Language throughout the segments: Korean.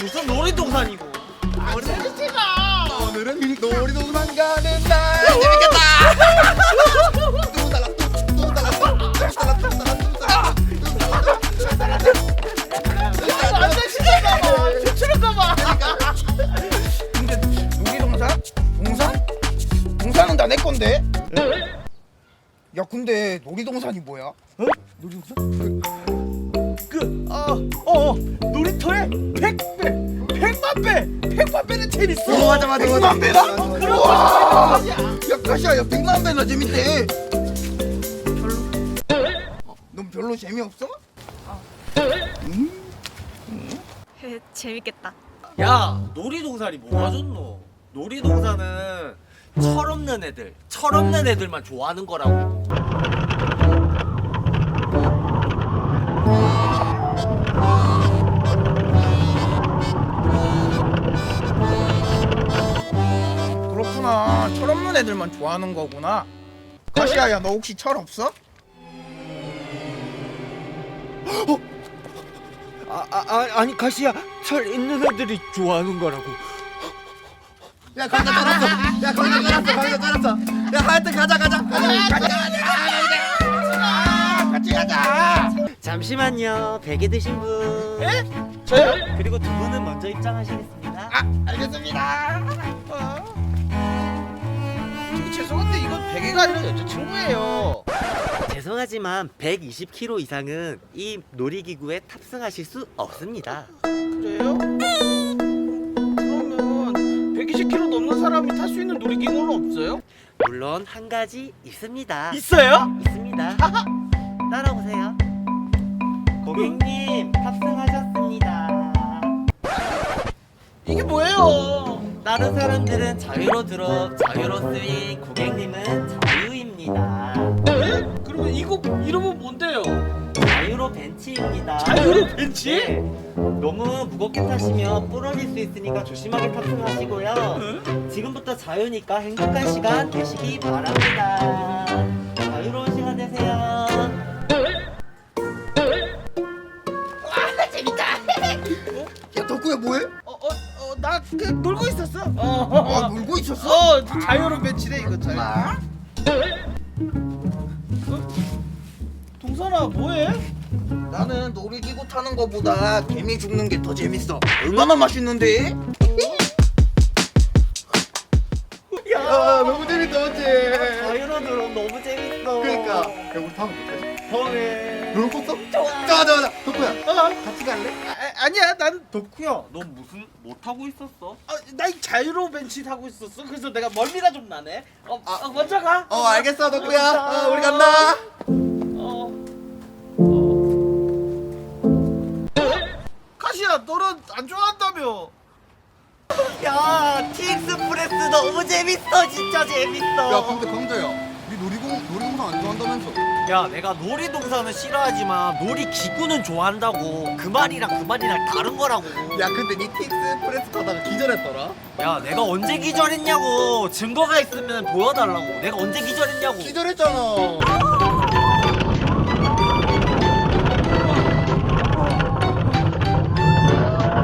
무슨 놀이동산이고. 오늘은 놀이동산 가는 날 재밌겠다. 근데 놀이동산? 동산? 동산은 다 내 건데? 야 근데 놀이동산이 뭐야? 어? 놀이동산? 그, 어, 어, 놀이터에 백배, 백만 배, 백만 배는 재밌어. 어 맞아 맞아 맞아 백만 배나? 어, 우와 야 가시야 야 백만 배나 재밌대 별로 어, 넌 별로 재미없어? 헤, 재밌겠다. 야, 놀이동산이 뭐가 좋노? 놀이동산은 철없는 애들, 철없는 애들만 좋아하는 거라고. 애들만 좋아하는 거구나 가시야 야너 혹시 철 없어? 아, 아, 아 아니 가시야, 철 있는 애들이 좋아하는 거라고. 야 가자 따랐어 야 가자 따랐어 가자 따랐어 야 하여튼 가자 가자 가자 가자 가자 같이 가자 잠시만요, 베개 드신 분. 에? 저요? 그리고 두 분은 먼저 입장하시겠습니다. 아 알겠습니다 어. 죄송한데 이건 베개가 아니라 여자친구예요 죄송하지만 120kg 이상은 이 놀이기구에 탑승하실 수 없습니다. 그래요? 그러면 120kg 넘는 사람이 탈 수 있는 놀이기구는 없어요? 물론 한 가지 있습니다. 있어요? 있습니다. 따라오세요. 고객님 탑승하셨습니다. 이게 뭐예요? 다른 사람들은 자유로 들어 자유로 스윙, 고객님은 자유입니다. 네? 그러면 이거 이름은 뭔데요? 자유로 벤치입니다. 자유로 벤치? 네. 너무 무겁게 타시면 부러질 수 있으니까 조심하게 탑승하시고요. 지금부터 자유니까 행복한 시간 되시기 바랍니다. 어. 있었어? 어 자유로운 벤치네 이거 자유. 아, 동선아 뭐해? 나는 놀이기구 타는 거보다 개미 죽는 게 더 재밌어 얼마나 맛있는데? 야 너무 너무 재밌어. 그러니까 야 우리 다음에 뭐지? 다음에 롤코스터? 좋아 좋아 좋아 좋아 덕구야 어 같이 갈래? 아, 아니야 난 덕후야, 넌 무슨 뭐 타고 있었어? 어, 나이 자유로운 벤치 타고 있었어. 그래서 내가 멀미가 좀 나네. 어, 어, 먼저 가. 어 알겠어 덕구야 어, 우리 간다 어. 카시야 너는 안 좋아한다며. 야, 티익스프레스 너무 재밌어, 진짜 재밌어. 야 근데 강자야 네 놀이공 놀이동산 안 좋아한다면서 야, 내가 놀이동산은 싫어하지만 놀이기구는 좋아한다고. 그 말이랑 그 말이랑 다른 거라고. 야 근데 니 틱스 프레스 타다가 기절했더라 야, 내가 언제 기절했냐고. 증거가 있으면 보여달라고. 내가 언제 기절했냐고. 기절했잖아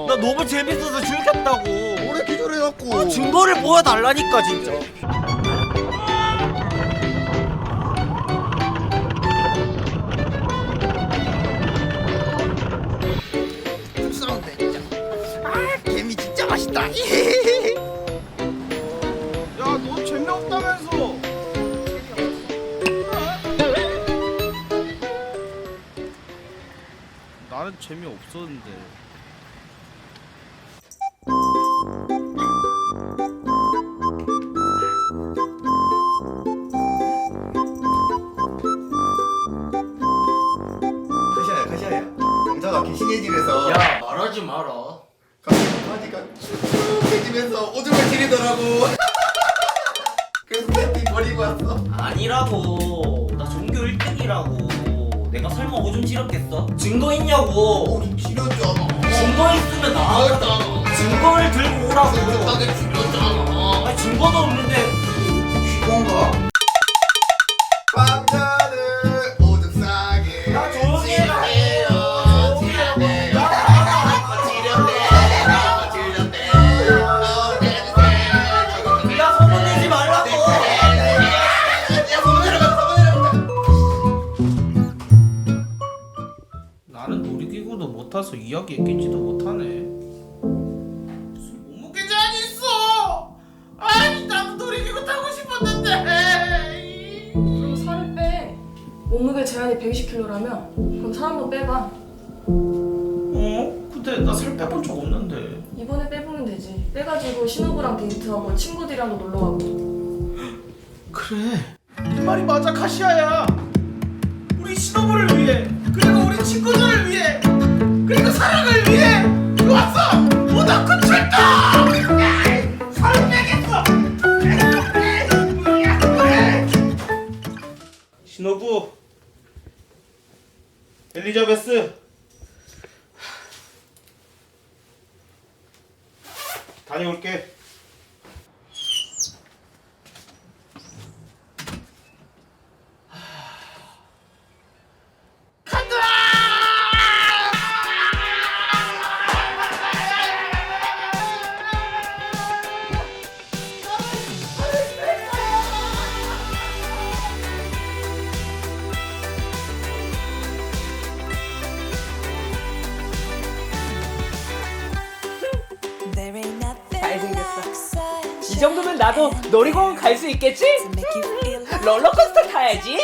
나 너무 재밌어서 즐겼다고. 오래 기절해갖고 어, 증거를 보여달라니까 진짜. 진짜 맛있다 야 너 재미없다면서. 나는 재미없었는데. 지리더라고 그래서 팬티 버리고 왔어 아니라고. 나 전교 1등이라고. 내가 설마 오줌 지렸겠어? 증거 있냐고. 오줌 지렸잖아 증거 있으면 나와. 증거를 들고 오라고. 나게 지렸잖아 아니, 증거도 없는데. 이야기 했겠지도 못하네. 무슨 몸무게 제한이 있어. 아이 나도 놀이기구 타고 싶었는데. 그럼 살을 빼. 몸무게 제한이 120kg라면 그럼 살 한번 빼봐. 어? 근데 나 살 빼본 적 없는데. 이번에 빼보면 되지. 빼가지고 신호부랑 데이트하고 친구들이랑도 놀러 가고. 그래. 네 말이 맞아 카시아야. 우리 신호부를 위해 그리고 우리 친구들을 위해 그리고 사랑을 위해 왔어. 오다크 출동. 신호부 엘리자베스 다녀올게. 정도면 나도 놀이공원 갈 수 있겠지? 롤러코스터 타야지.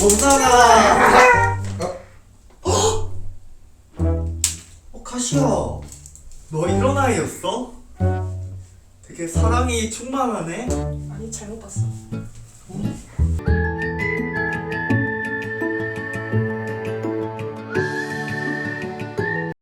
봄나라. 어? 어 카시야, 너 이런 아이였어? 되게 사랑이 충만하네. 아니 잘못 봤어.